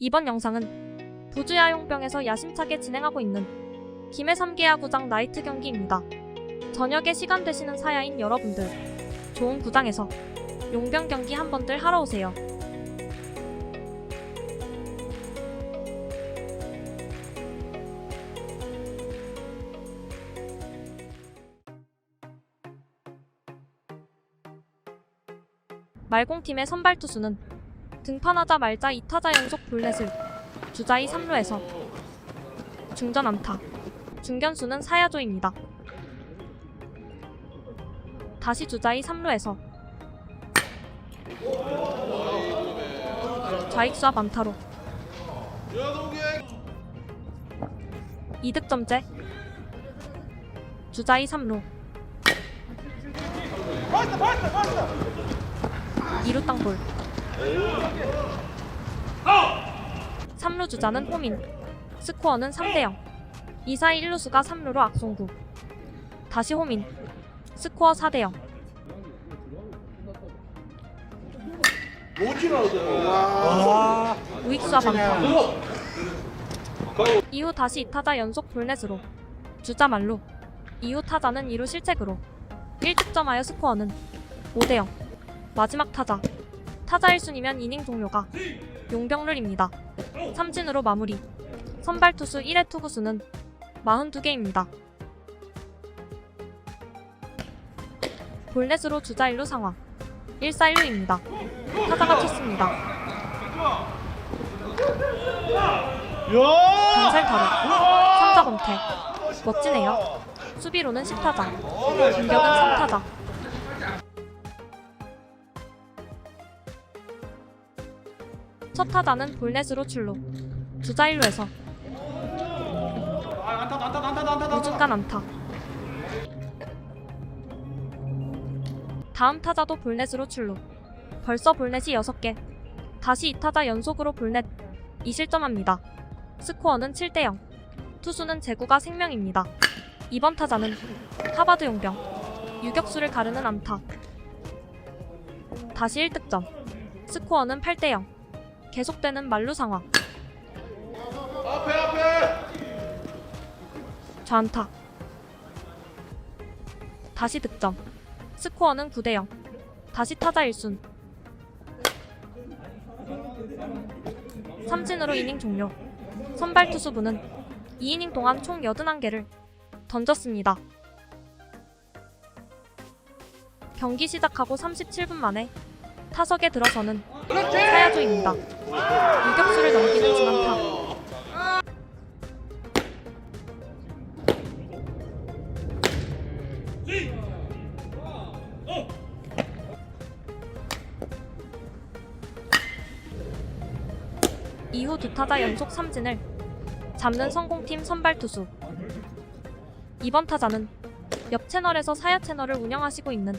이번 영상은 부주야용병에서 야심차게 진행하고 있는 김해 3개 야 구장 나이트 경기입니다. 저녁에 시간 되시는 사야인 여러분들, 좋은 구장에서 용병 경기 한번들 하러 오세요. 말공팀의 선발 투수는 등판하자 말자 2타자 연속 볼넷을 주자이 3루에서 중전 안타. 중견수는 사야조입니다. 다시 주자이 3루에서 좌익수 앞 안타로. 2득점째 주자이 3루. 2루 땅볼 3루 주자는 호민 스코어는 3대0 2사 1루수가 3루로 악송구. 다시 호민 스코어 4대0 우익수 앞 안타 이후 다시 2타자 연속 볼넷으로 주자 만루 이후 타자는 2루 실책으로. 1득점하여 스코어는 5대0 마지막 타자. 타자 1순위면 이닝 종료가 용병룰입니다. 삼진으로 마무리 선발 투수 1회 투구수는 42개입니다. 볼넷으로 주자 1루 상황 1사 1루입니다. 타자가 쳤습니다. 전설 타로 3자 검태 멋지네요. 수비로는 10타자 공격은 3타자 첫 타자는 볼넷으로 출루. 주자 1루에서. 우중간 안타 다음 타자도 볼넷으로 출루. 벌써 볼넷이 6개. 다시 2타자 연속으로 볼넷. 2실점합니다. 스코어는 7대0 투수는 제구가 생명입니다. 이번 타자는 하바드 용병. 유격수를 가르는 안타. 다시 1득점. 스코어는 8대0 계속되는 만루 상황. 앞에 앞에 좌안타. 다시 득점. 스코어는 9대 0. 다시 타자 1순. 삼진으로 이닝 종료. 선발 투수부는 2이닝 동안 총 81개를 던졌습니다. 경기 시작하고 37분 만에 타석에 들어서는 사야조입니다. 유격수를 넘기는 중앙타. 이후 두 타자 연속 삼진을 잡는 성공팀 선발 투수. 이번 타자는 옆 채널에서 사야 채널을 운영하시고 있는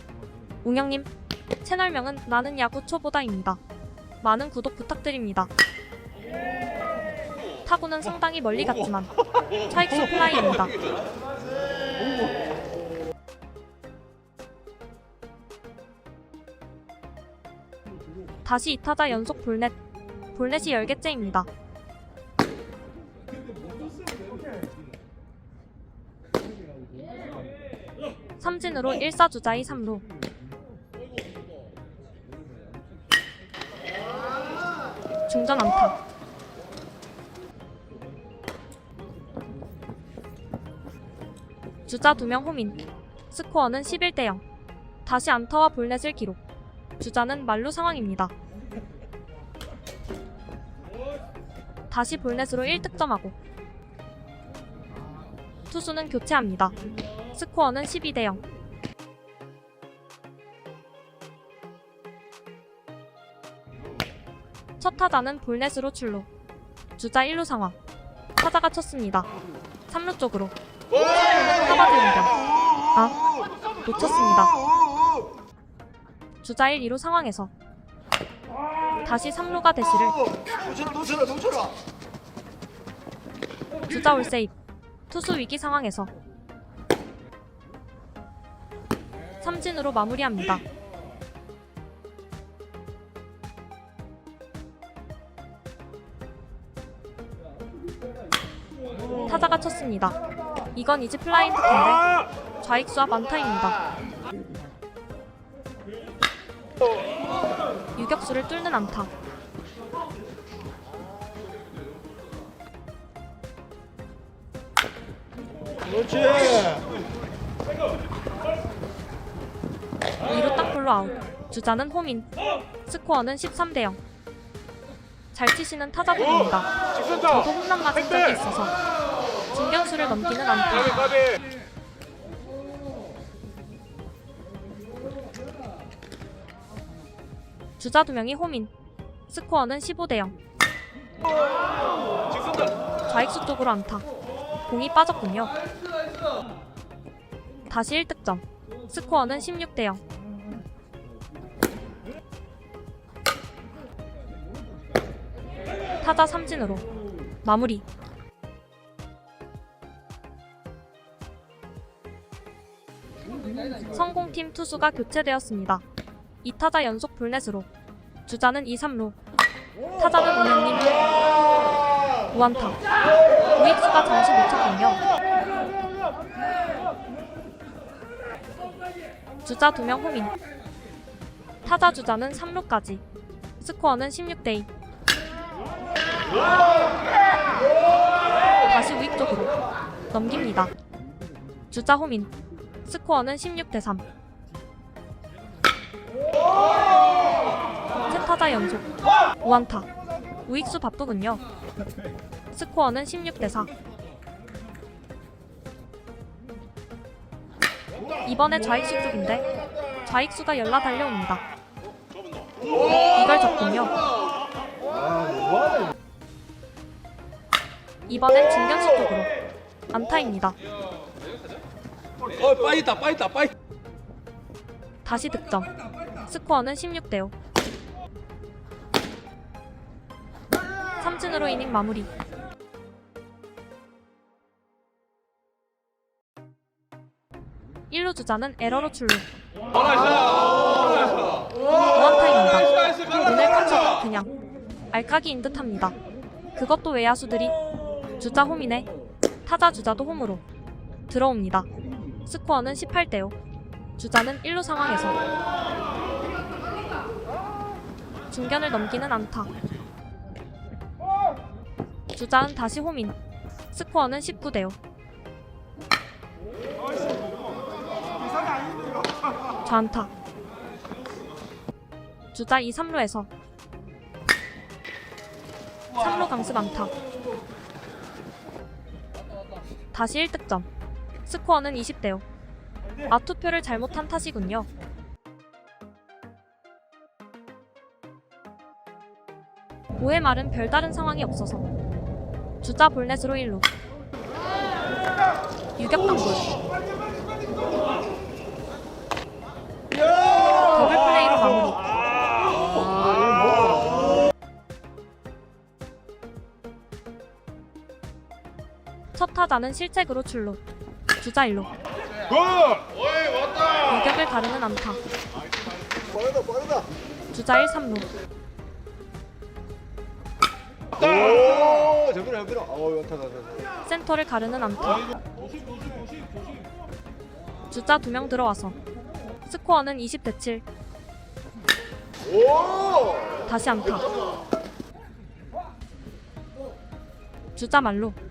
웅영님 채널명은 나는 야구 초보다입니다. 많은 구독 부탁드립니다. 타구는 상당히 멀리 갔지만 차익수 플라이입니다. 다시 2타자 연속 볼넷. 볼넷이 10개째입니다. 삼진으로 1사 주자의 3루. 중전 안타. 주자 2명 호민. 스코어는 11대 0. 다시 안타와 볼넷을 기록. 주자는 만루 상황입니다. 다시 볼넷으로 1득점하고 투수는 교체합니다. 스코어는 12대 0. 첫 타자는 볼넷으로 출루. 주자 1루 상황. 타자가 쳤습니다. 3루 쪽으로. 3루는 하바드 연결. 아, 놓쳤습니다. 주자 1, 2루 상황에서 다시 3루가 대시를 주자 올세입. 투수 위기 상황에서 삼진으로 마무리합니다. 타자가 쳤습니다. 이건 이지 플라인 특인데 좌익수와 만타입니다. 유격수를 뚫는 안타. 그렇지. 2루 땅볼로 아웃. 주자는 홈인. 스코어는 13대 0. 잘 치시는 타자분입니다. 직선타. 저도 홈런 맞은 적이 있어서 중견수를 넘기는 안타. 주자 두 명이 홈인. 스코어는 15 대 0. 직선타. 좌익수 쪽으로 안타. 공이 빠졌군요. 다시 1득점. 스코어는 16 대 0. 타자 삼진으로 마무리. 성공팀 투수가 교체되었습니다. 2타자 연속 불넷으로 주자는 2, 3루 타자는 운영님 무안타 우익수가 잠시 놓쳤군요. 주자 2명 호민. 타자 주자는 3루까지. 스코어는 16대 2. 다시 우익 쪽으로 넘깁니다. 주자 호민. 스코어는 16대 3. 세 타자 연속. 무안타. 우익수 바쁘군요. 스코어는 16대 4. 이번에 좌익수 쪽인데 좌익수가 연라 달려옵니다. 이걸 잡군요. 이번엔 중견수 쪽으로 안타입니다. 어 빠있다 빠있다 빠있. 다시 득점. 스코어는 16대 5. 삼진으로 이닝 마무리. 일루 주자는 에러로 출루. 무안타입니다. 오늘 컨셉은 그냥 알까기인 듯합니다. 그것도 외야수들이 주자 홈이네. 타자 주자도 홈으로 들어옵니다. 스코어는 18대 5. 주자는 1루 상황에서 중견을 넘기는 안타. 주자는 다시 홈인. 스코어는 19대 5. 좌안타. 주자 2, 3루에서 3루 강습 안타. 다시 1득점. 스코어는 20대 5. 아투표를 잘못한 탓이군요. 오회 말은 별다른 상황이 없어서. 주자 볼넷으로 1루. 유격당골. 더블 플레이로 마무리 첫 타자는 실책으로 출루 주자 1루 굿. 오이 왔다. 유격을 가르는 안타 빠르다 빠르다. 주자 1, 3루 오 정근아 정근아. 어 왔다 왔다. 센터를 가르는 안타. 주자 두명 들어와서 스코어는 20 대 7. 오. 다시 안타. 주자 말로 오.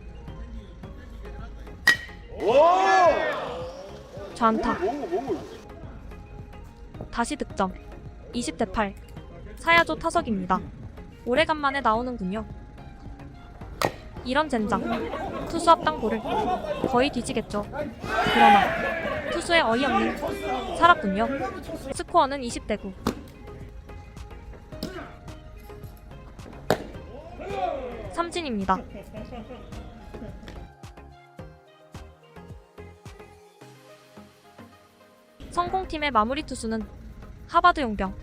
좌안타. 다시 득점. 20대 8. 사야조 타석입니다. 오래간만에 나오는군요. 이런 젠장. 투수 앞당골을 거의 뒤지겠죠. 그러나 투수의 어이없는 살았군요. 스코어는 20대 9. 삼진입니다. 성공팀의 마무리 투수는 하바드 용병.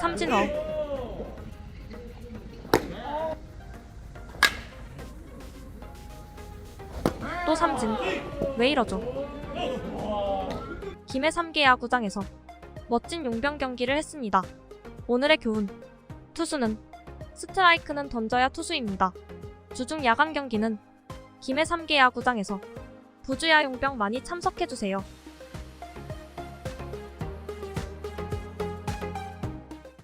삼진 아웃. 또 삼진. 왜 이러죠? 김해 3개 야구장에서 멋진 용병 경기를 했습니다. 오늘의 교훈. 투수는 스트라이크는 던져야 투수입니다. 주중 야간 경기는 김해 3개 야구장에서 부주야 용병 많이 참석해주세요.